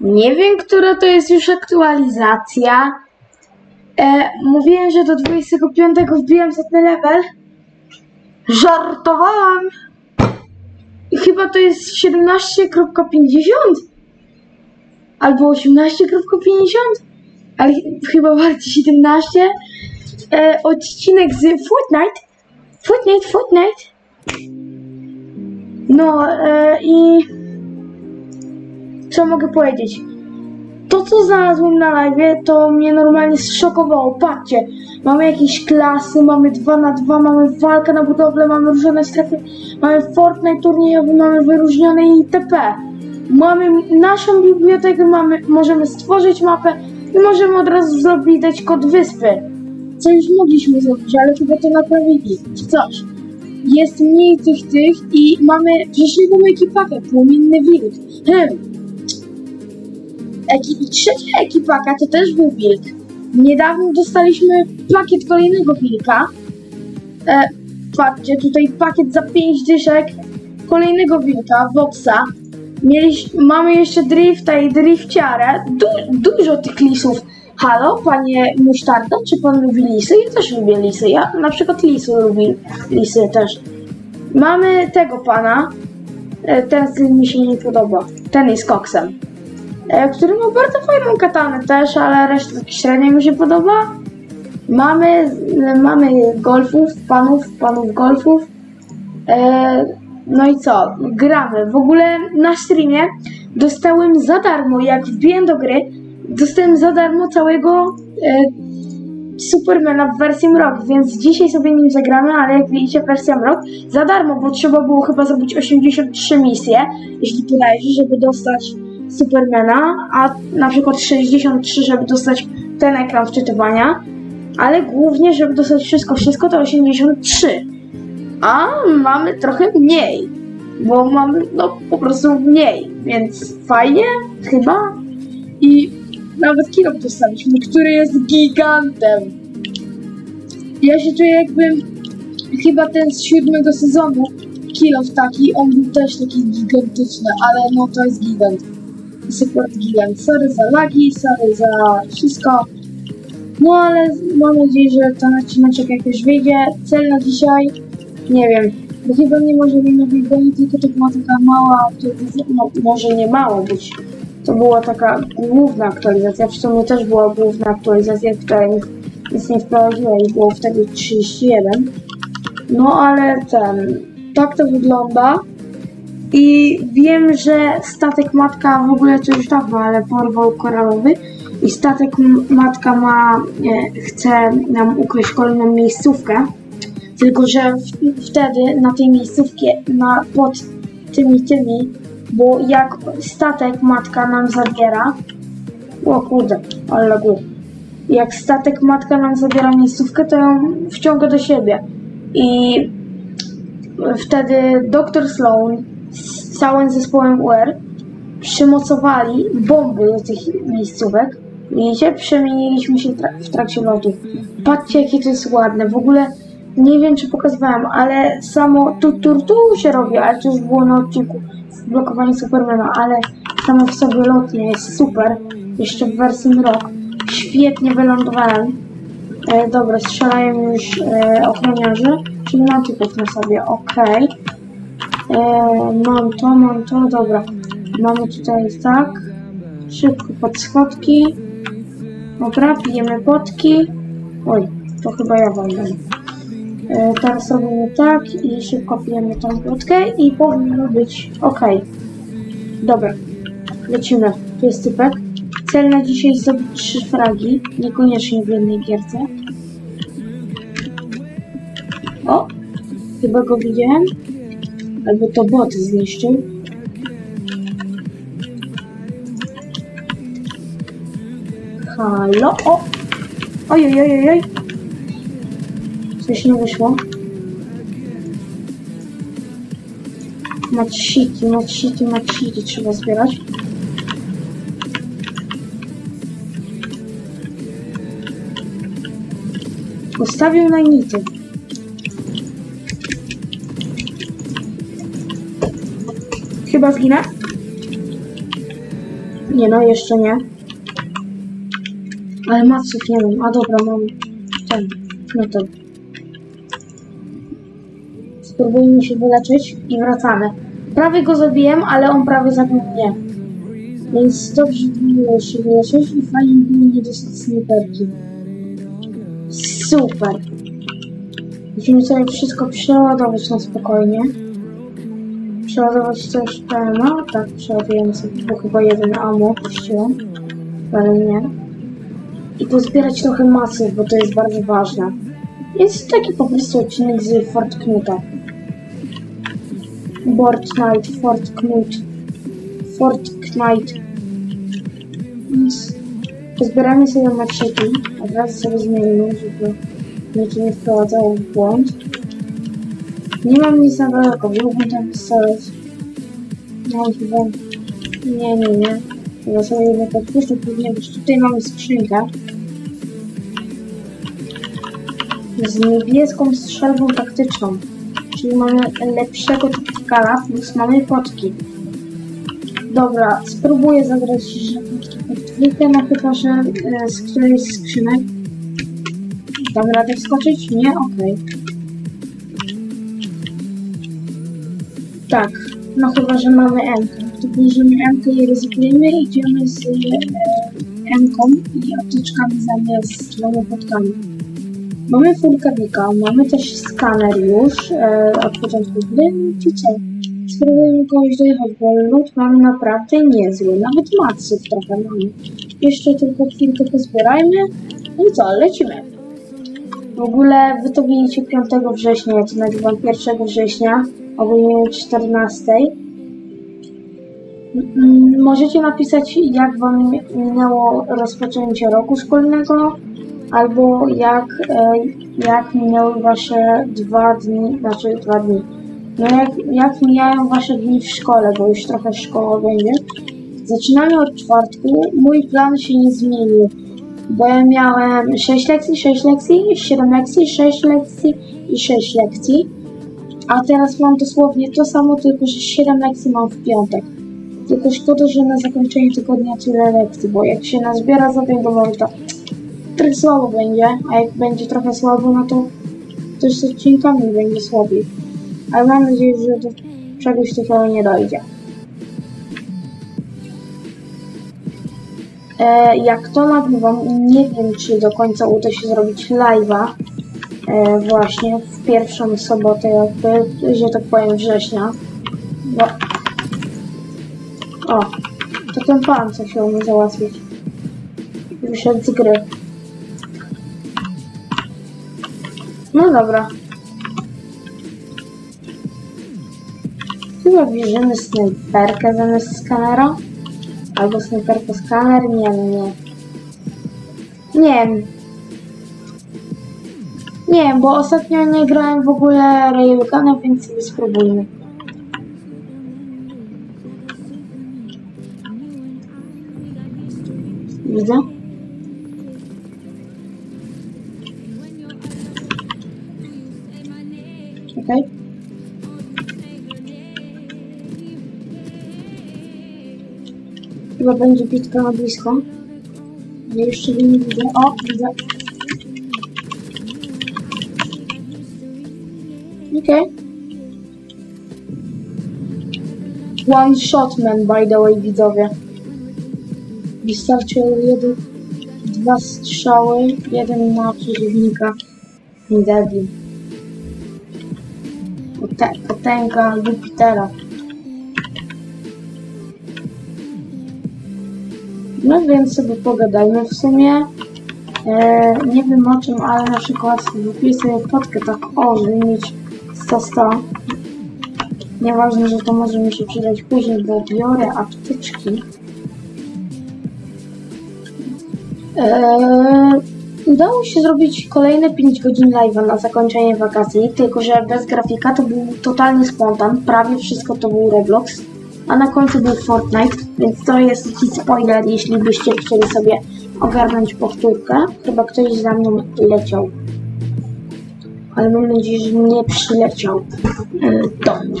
Nie wiem, która to jest już aktualizacja. E, mówiłem, że do 25 wbijam setny level. Żartowałam. Chyba to jest 17.50 albo 18.50, ale ch- chyba bardziej 17. E, odcinek z Fortnite. Fortnite, Fortnite. No e, i co mogę powiedzieć? To, co znalazłem na live, to mnie normalnie zszokowało. Patrzcie, mamy jakieś klasy, mamy 2 na 2 mamy walkę na budowlę, mamy różne strefy, mamy Fortnite turniejowy, mamy wyróżnione itp. Mamy naszą bibliotekę, mamy, możemy stworzyć mapę i możemy od razu zrobić kod wyspy. Co już mogliśmy zrobić, ale chyba to naprawili, czy coś. Jest mniej tych tych i mamy życzliwą ekipę, płomienny wilk. Hmm, Eki- trzecia ekipaka to też był wilk. Niedawno dostaliśmy pakiet kolejnego wilka. E, patrzcie, tutaj pakiet za 5 dyszek kolejnego wilka, Voxa. Mamy jeszcze drifta i drifciarę. Du, dużo tych lisów. Halo, panie Musztarda, czy pan lubi lisy? Ja też lubię lisy. Ja na przykład lisy lubię. Lisy też. Mamy tego pana. E, ten mi się nie podoba. Ten jest koksem e, który ma bardzo fajną katanę też, ale reszta średnio mi się podoba. Mamy, e, mamy golfów, panów, panów golfów. E, no i co? Gramy. W ogóle na streamie dostałem za darmo, jak wbiłem do gry, dostałem za darmo całego e, Supermana w wersji Mrok, więc dzisiaj sobie nim zagramy, ale jak widzicie wersja Mrok za darmo, bo trzeba było chyba zrobić 83 misje, jeśli podajesz, żeby dostać Supermana, a na przykład 63, żeby dostać ten ekran wczytywania, ale głównie, żeby dostać wszystko, wszystko to 83. A mamy trochę mniej, bo mamy no po prostu mniej, więc fajnie chyba i nawet kilo dostaliśmy, który jest gigantem. Ja się czuję jakbym chyba ten z siódmego sezonu kilof taki, on był też taki gigantyczny, ale no to jest gigant. Gigant. Sorry za lagi, sorry za wszystko. No ale mam nadzieję, że ten odcinek jakoś wyjdzie. Cel na dzisiaj, nie wiem, bo chyba nie może bo nie tylko to była taka mała aktualizacja, no może nie mała być. To była taka główna aktualizacja, w sumie też była główna aktualizacja, która nic nie wprowadziła i było wtedy 31. No ale ten, tak to wygląda. I wiem, że statek matka w ogóle już dawno, ale porwał koralowy. I statek matka ma, e, chce nam ukryć kolejną miejscówkę. Tylko, że w, wtedy na tej miejscówkie, na, pod tymi tymi, bo jak statek matka nam zabiera, o kurde, ale laguje. Jak statek matka nam zabiera miejscówkę, to ją wciąga do siebie. I wtedy dr Sloan z całym zespołem UR przymocowali bomby do tych miejscówek. Widzicie? Przemieniliśmy się tra- w trakcie lotu. Patrzcie, jakie to jest ładne. W ogóle nie wiem, czy pokazywałem, ale samo tu, tu, tu się robi, ale to już było na odcinku w blokowaniu Supermana, ale samo w sobie lotnie jest super. Jeszcze w wersji Mrok. Świetnie wylądowałem. E, dobra, strzelają już e, ochroniarze, czyli mam typów na sobie, okej. E, mam to, mam to, dobra. Mamy tutaj tak. Szybko pod schodki. Dobra, pijemy potki. Oj, to chyba ja dam. E, teraz robimy tak i szybko pijemy tą potkę i powinno być ok. Dobra, lecimy. Tu jest typek. Cel na dzisiaj zdobyć trzy fragi, niekoniecznie w jednej gierce. O, chyba go widziałem. Albo to bot zniszczył. Halo? O! Oj, oj, oj, oj. Coś nie wyszło. Macity, macity, macity trzeba zbierać. Postawił na nity. Chyba zginę. Nie no, jeszcze nie. Ale maców nie mam. A dobra, mam ten. No to. Spróbujmy się wyleczyć i wracamy. Prawie go zabiłem, ale on prawie zabił mnie. Więc dobrze było się wyleczyć i fajnie było nie dostać snajperki. Super. Musimy sobie wszystko przeładować na spokojnie. Przeładować też PMA? Tak, przeładujemy sobie, bo chyba jeden ammo puściłam. Ale nie. I pozbierać trochę masy, bo to jest bardzo ważne. Jest taki po prostu odcinek z Fort Knuta. Knight, Fort Knut. Fort Knight. Pozbieramy sobie maczeki. Od razu sobie zmienimy, żeby mnie nie wprowadzało w błąd. Nie mam nic na daleko, wziąłbym ten pistolet. No chyba... Nie, nie, nie. Chyba sobie jedno podpuszczę, później już tutaj mamy skrzynkę. Z niebieską strzelbą taktyczną. Czyli mamy lepszego taktikala plus mamy potki. Dobra, spróbuję zagrać dwójkę, no chyba, że e, z którejś skrzynek. Dam radę wskoczyć? Nie? Okej. Tak, no chyba, że mamy M. To bierzemy M i ryzykujemy, idziemy z e, M-ką i apteczkami zamiast monopotkami. Mamy fulkawika, mamy też skaner już e, od początku gry, i co? Spróbujemy kogoś dojechać, bo lód mamy naprawdę niezły, nawet matsów trochę mamy. Jeszcze tylko chwilkę pozbierajmy, no i co, lecimy. W ogóle wy to widzicie 5 września, ja to nagrywam 1 września, ogólnie 14. Mm, Możecie napisać, jak wam minęło rozpoczęcie roku szkolnego, albo jak, e, jak minęły wasze dwa dni, znaczy dwa dni. No jak, jak mijają wasze dni w szkole, bo już trochę szkoła będzie. Zaczynamy od czwartku. Mój plan się nie zmienił, bo ja miałem 6 lekcji, 6 lekcji, 7 lekcji, 6 lekcji i 6 lekcji. A teraz mam dosłownie to samo, tylko że 7 lekcji mam w piątek. Tylko szkoda, że na zakończenie tygodnia tyle lekcji, bo jak się nazbiera za domowy, to trochę słabo będzie, a jak będzie trochę słabo, no to też z odcinkami będzie słabiej. Ale mam nadzieję, że do czegoś takiego nie dojdzie. E, jak to nagrywam, nie wiem, czy do końca uda się zrobić live'a e, właśnie w pierwszą sobotę, jakby, że tak powiem, września. Bo... O, to ten pan, co chciał mi załatwić. Wyszedł z gry. No dobra. Chyba bierzemy snajperkę zamiast skanera. Albo snajperkę skaner, nie nie. Nie wiem. Nie wiem, bo ostatnio nie grałem w ogóle Railgunem, więc sobie spróbujmy. Widzę? Chyba będzie bitka na blisko. Ja jeszcze nie widzę. O, widzę. Okej. One shot man, by the way, widzowie. Wystarczy jeden, dwa strzały, jeden na przeciwnika. Debil. Potęga Jupitera. No więc sobie pogadajmy w sumie. E, nie wiem o czym, ale na przykład wypiję sobie fotkę tak o, żeby mieć 100-100. Nieważne, że to może mi się przydać później, bo biorę apteczki. Eee, udało się zrobić kolejne 5 godzin live'a na zakończenie wakacji, tylko że bez grafika to był totalny spontan, prawie wszystko to był Roblox, a na końcu był Fortnite, więc to jest taki spoiler, jeśli byście chcieli sobie ogarnąć powtórkę. Chyba ktoś za mną leciał. Ale mam nadzieję, że nie przyleciał e, do mnie.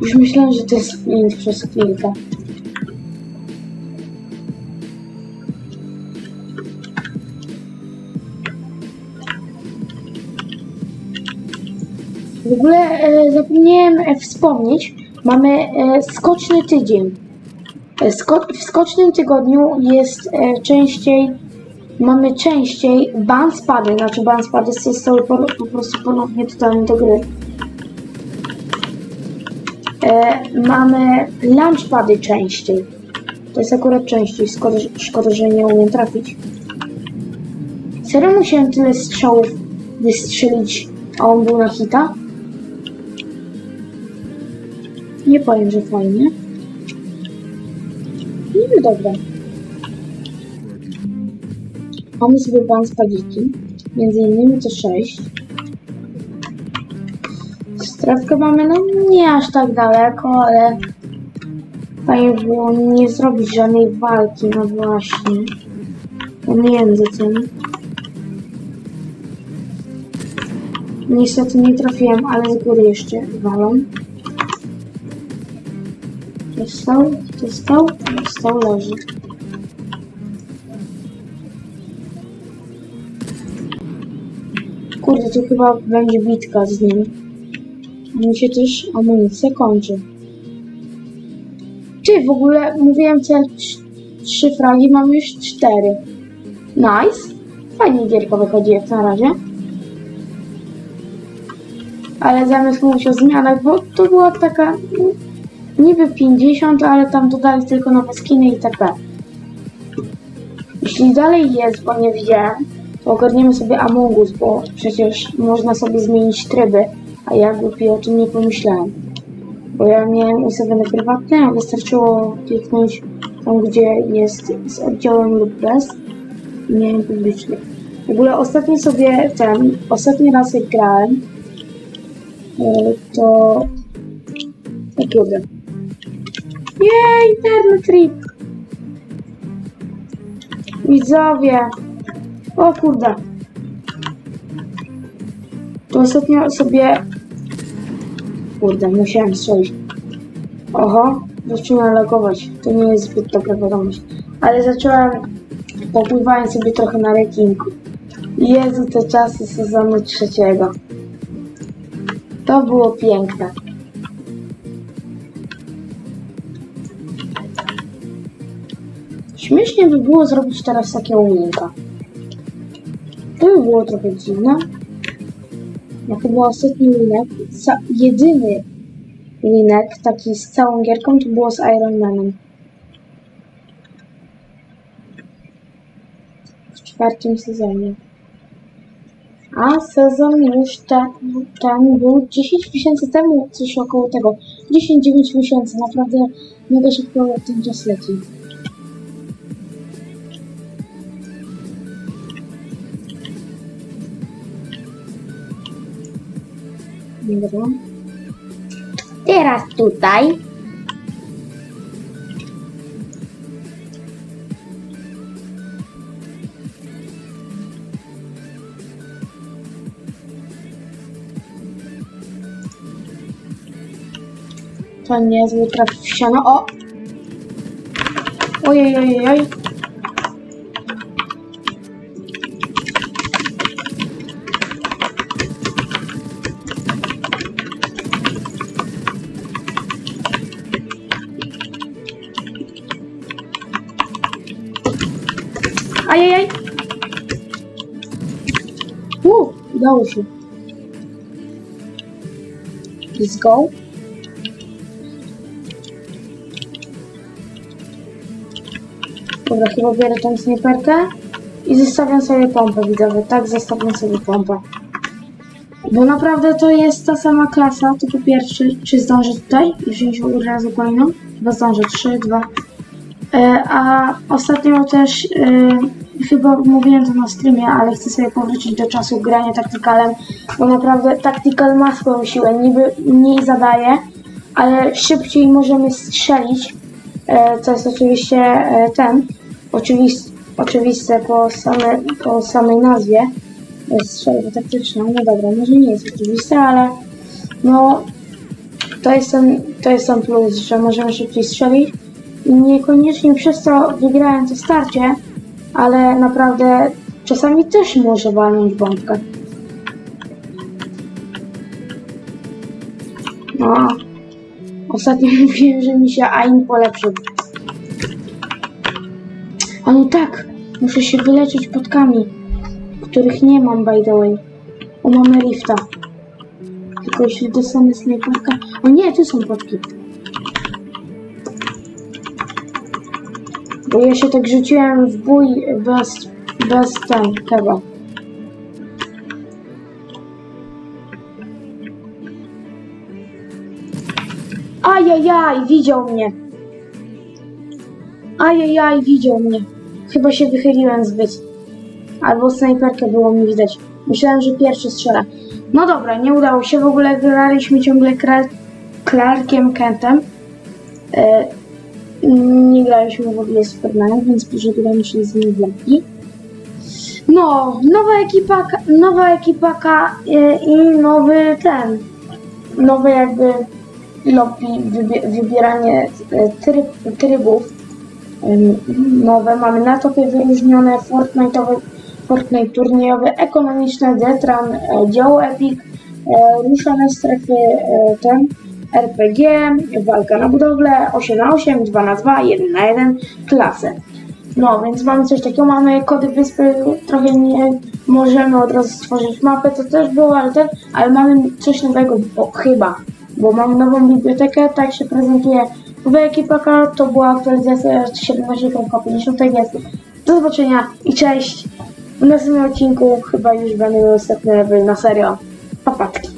Już myślałem, że to jest klient przez chwilkę. W ogóle e, zapomniałem e, wspomnieć, mamy e, skoczny tydzień. E, w skocznym tygodniu jest e, częściej, mamy częściej banspady, znaczy banspady zostały po, po prostu ponownie dodane do gry. Mamy launchpady częściej. To jest akurat częściej, szkoda, szkoda, że nie umiem trafić. Serio musiałem tyle strzałów wystrzelić, a on był na hita? Nie powiem, że fajnie. Niby dobra. Mamy sobie ban spadiki. Między innymi to 6. Strefkę mamy, no nie aż tak daleko, ale fajnie było nie zrobić żadnej walki, no właśnie. Pomiędzy tym. Niestety nie trafiłem, ale z góry jeszcze walą. Dostał, dostał, dostał, leży. Kurde, to chyba będzie bitka z nim. Mi się też amunicja kończy. Ty, w ogóle mówiłem trz- trzy fragi, mam już cztery. Nice. Fajnie gierka wychodzi jak na razie. Ale zamiast mówić o zmianach, bo to była taka mm, niby 50, ale tam dodali tylko nowe skiny itp. Jeśli dalej jest, bo nie widziałem, to ogarniemy sobie Among Us, bo przecież można sobie zmienić tryby, a ja głupi o tym nie pomyślałem. Bo ja miałem ustawione prywatne, a wystarczyło kliknąć tam, gdzie jest z oddziałem lub bez i miałem publiczny. W ogóle ostatnio sobie ten, ostatni raz jak grałem, e, to... O kurde. Nie, internet trip. Widzowie. O kurde. To ostatnio sobie... Kurde, musiałem strzelić. Oho, zaczyna lagować. To nie jest zbyt dobra wiadomość. Ale zacząłem... Popływałem sobie trochę na rekinku. Jezu, te czasy sezonu trzeciego. To było piękne. Śmiesznie by było zrobić teraz takiego linka. To by było trochę dziwne. No chyba ostatni linek, jedyny linek taki z całą gierką to było z Iron Manem. W czwartym sezonie. A sezon już tam, tam był 10 miesięcy temu, coś około tego. 10-9 miesięcy, naprawdę mega szybko ten czas leci. Dobra. Teraz tutaj. To niezły traf w ścianę. O! Ojej, ojej, ojej. U, udało się. Let's go. Dobra, chyba biorę tą snajperkę i zostawiam sobie pompę, widzowie. Tak, zostawiam sobie pompę. Bo naprawdę to jest ta sama klasa, to po pierwsze, czy zdążę tutaj i wziąć od razu kolejną? Chyba zdążę, 3, 2. E, a ostatnio też e, chyba mówiłem to na streamie, ale chcę sobie powrócić do czasu grania taktykalem, bo naprawdę taktykal ma swoją siłę, niby mniej zadaje, ale szybciej możemy strzelić, e, co jest oczywiście e, ten, oczywist, oczywiste po, same, po samej nazwie, e, strzelba taktyczna, no dobra, może nie jest oczywiste, ale no to jest ten, to jest ten plus, że możemy szybciej strzelić. I niekoniecznie przez to wygrałem to starcie, ale naprawdę czasami też może walnąć bombkę. A, ostatnio mówiłem, że mi się AIM polepszył. A no tak, muszę się wyleczyć podkami, których nie mam by the way. O, mamy rifta. Tylko jeśli dostanę snajperkę... O nie, tu są potki. Bo ja się tak rzuciłem w bój bez, bez ten, chyba. Ajajaj, widział mnie. Ajajaj, widział mnie. Chyba się wychyliłem zbyt. Albo snajperkę było mi widać. Myślałem, że pierwszy strzela. No dobra, nie udało się. W ogóle graliśmy ciągle Clarkiem Kentem. E, nie graliśmy w ogóle z Supermanem, więc pożegnamy się z nim lobby. No, nowa ekipa, nowa ekipa e, i nowy ten, nowy jakby lobby, wybie- wybieranie e, tryb, trybów nowe. Mamy na topie wyróżnione Fortnite'owe, Fortnite turniejowe, ekonomiczne, Detran, e, działo Epic, ruszane strefy, ten, RPG, walka na budowlę, 8 na 8, 2 na 2, 1 na 1, klasę. No, więc mamy coś takiego, mamy kody wyspy, trochę nie możemy od razu stworzyć mapę, to też było, ale ten, ale mamy coś nowego, bo, chyba, bo mamy nową bibliotekę, tak się prezentuje nowa ekipaka, to była aktualizacja 17.50, tak jest. Do zobaczenia i cześć! W następnym odcinku chyba już ostatni level na serio. Papatki.